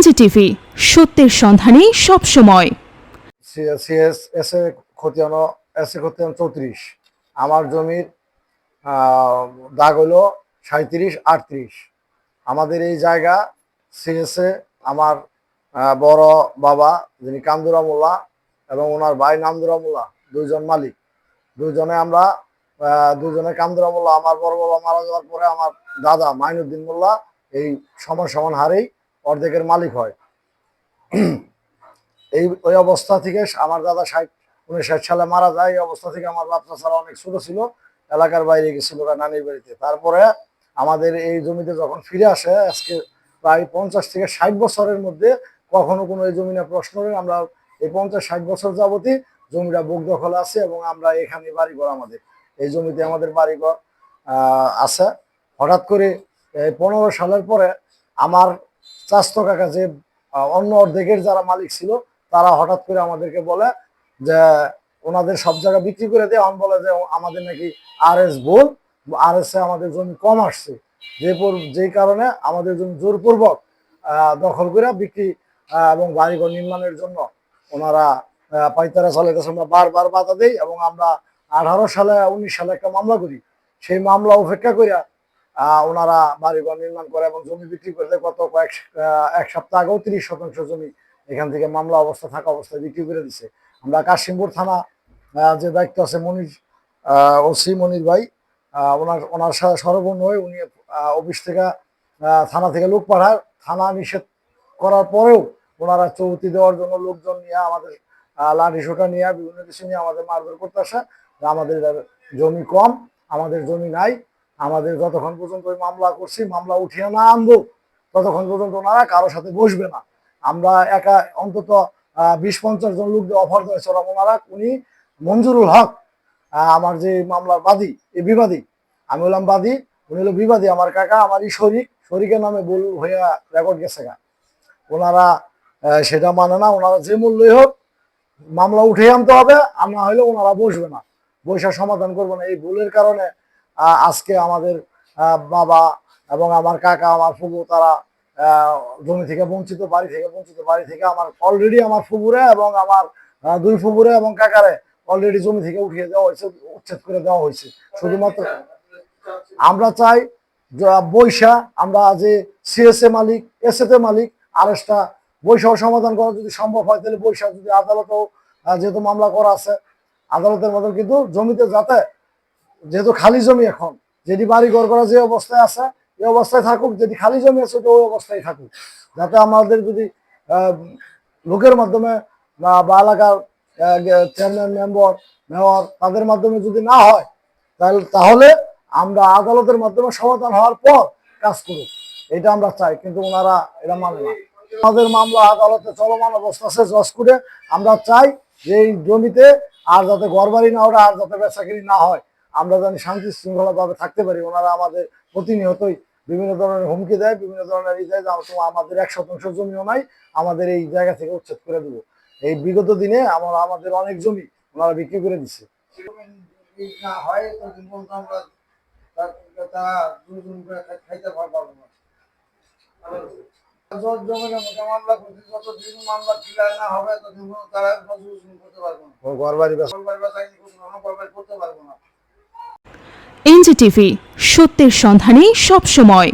এনজিটিভি সত্যের সন্ধানে সবসময়। সিএস এস এ খতিয়ানো এস এ খতিয়ান চৌত্রিশ। আমার জমির দাগ হলো সাঁত্রিশ আটত্রিশ। আমাদের এই জায়গা সিএসএ আমার বড় বাবা যিনি কান্দুরা মোল্লা এবং ওনার ভাই নামদুরা মোল্লা, দুইজন মালিক। দুইজনে আমরা দুজনে কান্দুরা মোল্লা, আমার বড় বাবা মারা যাওয়ার পরে আমার দাদা মাইনুদ্দিন মোল্লা এই সমান সমান হারেই অর্ধেকের মালিক হয়। এই, ওই অবস্থা থেকে আমার দাদা ষাট, উনিশ সালে মারা যায়। এই অবস্থা থেকে আমার বাচ্চা ছাড়া অনেক ছোট ছিল। এলাকার বাইরে গেছিল নানির বাড়িতে। তারপরে আমাদের এই জমিতে যখন ফিরে আসে, আজকে প্রায় পঞ্চাশ থেকে ষাট বছরের মধ্যে কখনো কোনো এই জমি নিয়ে প্রশ্ন নেই। আমরা এই পঞ্চাশ ষাট বছর যাবতই জমিটা বুক দখল আছে এবং আমরা এখানে বাড়িঘর আমাদের। এই জমিতে আমাদের বাড়িঘর আছে। হঠাৎ করে পনেরো সালের পরে আমার চাস্তো কাকা যে অন্য অর্ধেকের যারা মালিক ছিল, তারা হঠাৎ করে আমাদেরকে বলে যে, ওনাদের সব জায়গা বিক্রি করে দেয় আমি বলে যে, আমাদের নাকি আর এস ভুল আর এস আমাদের জমি কম আসছে। যে যেই কারণে আমাদের জমি জোরপূর্বক দখল করে বিক্রি এবং বাড়িঘর নির্মাণের জন্য ওনারা পাইতারা চালাইতেছে আমরা বারবার বাধা দেই এবং আমরা আঠারো সালে, উনিশ সালে একটা মামলা করি। সেই মামলা উপেক্ষা করিয়া ওনারা বাড়িঘর নির্মাণ করে এবং জমি বিক্রি করে গত কয়েক এক সপ্তাহ আগেও তিরিশ শতাংশ জমি এখান থেকে মামলা অবস্থা থাকা অবস্থায় বিক্রি করে দিছে। আমরা কাশিমপুর থানা যে দায়িত্ব আছে মনির ওসি মনির ভাই ওনার ওনার সাথে সরবর্ণ হয়ে উনি অফিস থেকে থানা থেকে লোক পাঠায়। থানা নিষেধ করার পরেও ওনারা চৌতি দেওয়ার জন্য লোকজন নিয়ে আমাদের লাঠি সোটা নিয়ে, বিভিন্ন কিছু নিয়ে আমাদের মারধর করতে আসে। আমাদের জমি কম, আমাদের জমি নাই। আমাদের যতক্ষণ পর্যন্ত ওই মামলা করছি, মামলা উঠিয়ে না আনব, ততক্ষণ পর্যন্ত ওনারা কারোর সাথে বসবে না। আমরা একা অন্তত বিশ পঞ্চাশ জন লোকদের অফার দিয়েছে ওরা ওনারা, উনি মঞ্জুরুল হক আমার যে মামলার বাদী, এই বিবাদী। আমি হলাম বাদী? উনি হলো বিবাদী, আমার কাকা আমার আমারই শরিক। শরিকের নামে বল হয়ে রেকর্ড গেছে গা। ওনারা সেটা মানে না, ওনারা যে মূল্যই হোক, মামলা উঠে আনতে হবে, আর না হলে ওনারা বসবে না। বৈশা সমাধান করব না। এই ভুলের কারণে আজকে আমাদের বাবা এবং আমার কাকা, আমার ফুবু, তারা জমি থেকে বঞ্চিত, বাড়ি থেকে বঞ্চিত, বাড়ি থেকে আমার অলরেডি আমার ফুবুরে এবং আমার দুই ফুবুরে এবং কাকারে অলরেডি জমি থেকে উঠিয়ে দেওয়া হয়েছে, উচ্ছেদ করে দেওয়া হয়েছে। শুধুমাত্র আমরা চাই বৈশা, আমরা যে সিএসএ মালিক এসএতে মালিক আরেসটা বৈশাও সমাধান করা যদি সম্ভব হয়, তাহলে বৈশা যদি আদালতেও যেহেতু মামলা করা আছে, আদালতের মতন কিন্তু জমিতে যাতে যেহেতু খালি জমি এখন, যেটি বাড়ি ঘর করা যে অবস্থায় আছে, এই অবস্থায় থাকুক যদি খালি জমি আছে তো ওই অবস্থায় থাকুক। যাতে আমাদের যদি লোকের মাধ্যমে বা এলাকার চেয়ারম্যান, মেম্বার, মেয়র, তাদের মাধ্যমে যদি না হয়, তাহলে তাহলে আমরা আদালতের মাধ্যমে সমাধান হওয়ার পর কাজ করুক। এটা আমরা চাই, কিন্তু ওনারা এটা মানে না। আমাদের মামলা আদালতে চলমান অবস্থা আছে জজ করে আমরা চাই যে এই জমিতে আর যাতে ঘরবাড়ি না ওঠে, আর যাতে বেচাকিরি না হয় আমরা জানি শান্তি শৃঙ্খলা ভাবে থাকতে পারি ওনারা আমাদের প্রতিনিয়তই বিভিন্ন ধরনের হুমকি দেয় বিভিন্ন ধরনের ই দেয় আমাদের এক শতাংশ জমিও নাই আমাদের এই জায়গা থেকে উচ্ছেদ করে দেবো এই বিগত দিনে আমরা আমাদের অনেক জমি ওনারা বিক্রি করে দিচ্ছে না হয় করতে টিভি সত্যের সন্ধানে সবসময়।